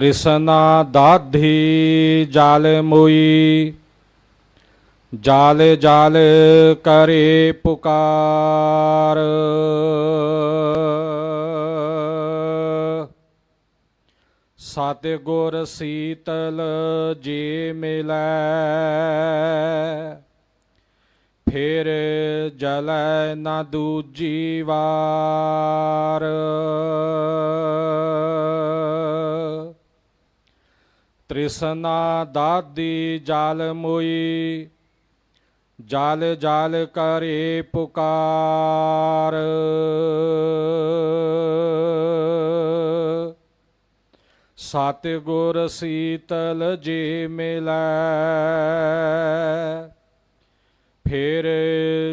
ਤ੍ਰਿਸ਼ਨਾ ਦਾਧੀ ਜਲ ਮੋਈ, ਜਾਲ ਜਾਲ ਕਰੇ ਪੁਕਾਰ। ਸਤ ਸੀਤਲ ਜੀ ਮਿਲੈ, ਫਿਰ ਜਲੈ ਨਾ ਦੂਜੀ ਵਾਰ। ਤ੍ਰਿਸ਼ਨਾ ਦਾਦੀ ਜਲ ਮੋਈ, ਜਲ ਜਲ ਕਰੇ ਪੁਕਾਰ। ਸਤ ਗੁਰ ਸੀਤਲ ਜੀ ਮਿਲੈ, ਫਿਰ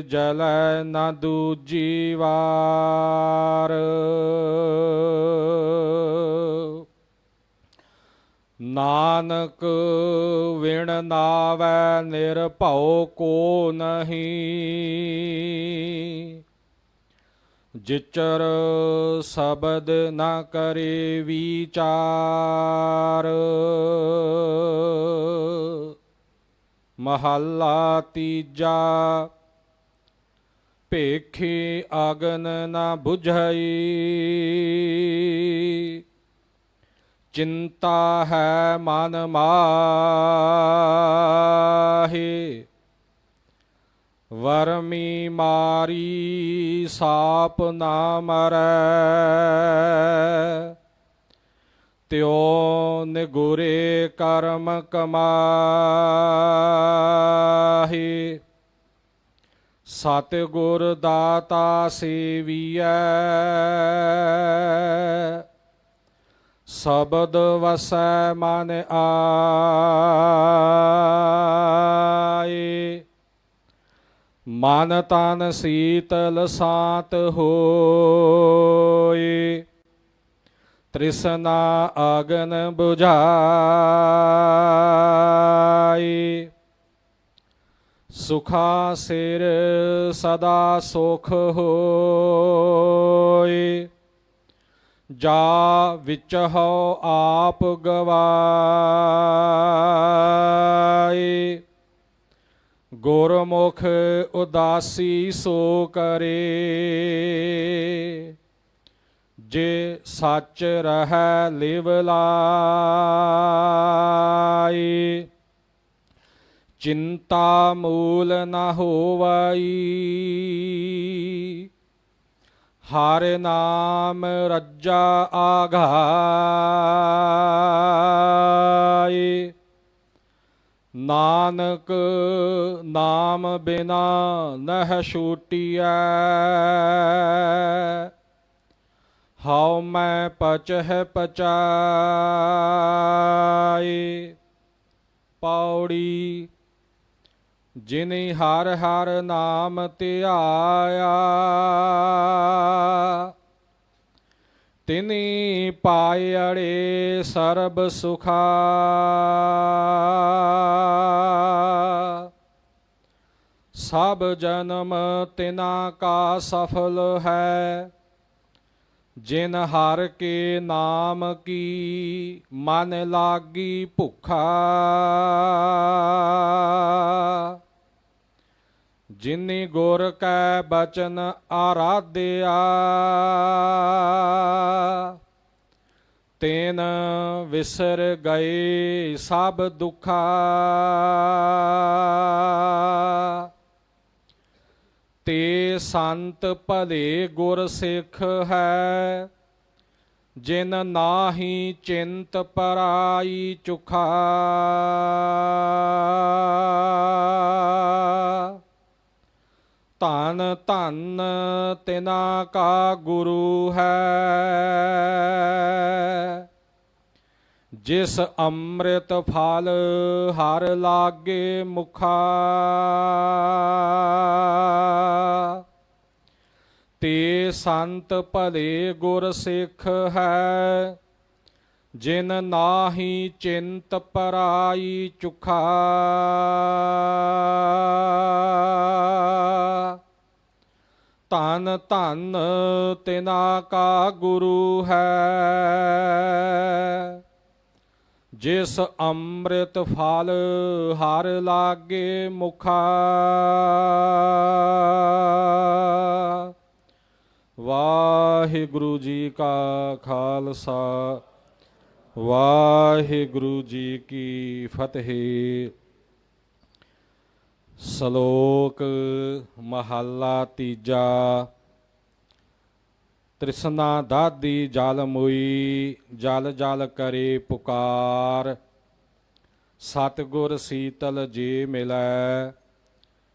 ਜਲੈ ਨਾ ਦੂਜੀ ਵਾਰ। ਨਾਨਕ ਵਿਣ ਨਾਵੈ ਨਿਰਭਉ ਕੋ ਨਹੀਂ। ਜਿਚਰ ਸ਼ਬਦ ਨਾ ਕਰੇ ਵਿਚਾਰ। ਮਹੱਲਾ ਤੀਜਾ, ਭੇਖੀ ਅਗਨ ਨਾ 부ਝਈ ਚਿੰਤਾ ਹੈ ਮਨ ਮਾਹੀ। ਵਰਮੀ ਮਾਰੀ ਸਾਪ ਨਾ ਮਰੈ। ਤਿਉ ਨਿਗੁਰੇ ਕਰਮ ਕਮਾਹੀ। ਸਤ ਗੁਰ ਦਾਤਾ ਸੇਵੀਐ। ਸ਼ਬਦ ਵਸੈ ਮਨ ਆਏ। ਮਨ ਤਨ ਸੀਤਲ ਸਾਤ ਹੋਏ। ਤ੍ਰਿਸ਼ਨਾ ਅਗਨ 부ਝਾਈ ਸੁਖਾ ਸਿਰ ਸਦਾ ਸੁਖ ਹੋਏ। ਜਾ ਵਿੱਚ ਹਉ ਆਪ ਗਵਾਏ ਗੁਰਮੁਖ ਉਦਾਸੀ ਸੋ ਕਰੇ। ਜੇ ਸੱਚ ਰਹਿ ਲਿਵ ਲਾਈ ਚਿੰਤਾ ਮੂਲ ਨ ਹੋਵਈ। ਹਰ ਨਾਮ ਰੱਜਾ ਆਘਾਏ ਨਾਨਕ ਨਾਮ ਬਿਨਾ ਨਹਿ ਛੂਟੀਐ। ਹਉ ਮੈਂ ਪਚਹਿ ਪਚਾਏ ਪੌੜੀ ਜਿਨੇ ਹਰ ਹਰ ਨਾਮ ਧਿਆਇਆ, ਤਿਨੀ ਪਾਇੜੇ ਸਰਬ ਸੁਖਾ। ਸਭ ਜਨਮ ਤਿਨਾ ਕਾ ਸਫਲ ਹੈ, ਜਿਨ ਹਰ ਕੇ ਨਾਮ ਕੀ ਮਨ ਲਾਗੀ ਭੁਖਾ। ਜਿਨੀ ਗੁਰ ਕੈ ਬਚਨ ਆਰਾਧਿਆ, ਤੈਨ ਵਿਸਰ ਗਏ ਸਭ ਦੁਖਾ। ਤੇ ਸੰਤ ਭਲੇ ਗੁਰ ਸਿੱਖ ਹੈ, ਜਿਨ ਨਾਹੀ ਚਿੰਤ ਪਰਾਈ ਚੁਖਾ। ਧਨ ਧਨ ਤਿਨਾ ਕਾ ਗੁਰੂ ਹੈ। ਜਿਸ ਅੰਮ੍ਰਿਤ ਫਲ ਹਰ ਲਾਗੇ ਮੁਖਾ। ਤੇ ਸੰਤ ਭਲੇ ਗੁਰ ਸਿੱਖ ਹੈ, ਜਿਨ ਨਾਹੀ ਚਿੰਤ ਪਰਾਈ ਚੁਖਾ। ਧਨ ਧਨ ਤਿਨਾ ਕਾ ਗੁਰੂ ਹੈ। ਜਿਸ ਅੰਮ੍ਰਿਤ ਫਲ ਹਰ ਲਾਗੇ ਮੁਖਾ। ਵਾਹਿਗੁਰੂ ਜੀ ਕਾ ਖਾਲਸਾ, ਵਾਹਿਗੁਰੂ ਜੀ ਕੀ ਫਤਿਹ। ਸ਼ਲੋਕ ਮਹੱਲਾ ਤੀਜਾ। ਤ੍ਰਿਸ਼ਨਾ ਦਾਦੀ ਜਲ ਮੁਈ, ਜਲ ਜਲ ਕਰੇ ਪੁਕਾਰ। ਸਤਗੁਰ ਸੀਤਲ ਜੀ ਮਿਲੈ,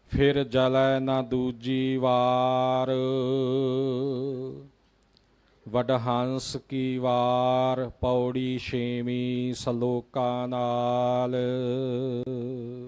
ਫਿਰ ਜਲੈ ਨਾ ਦੂਜੀ ਵਾਰ। ਵਡਹੰਸ ਕੀ ਵਾਰ, ਪੌੜੀ ਛੇਵੀਂ ਸਲੋਕਾਂ ਨਾਲ।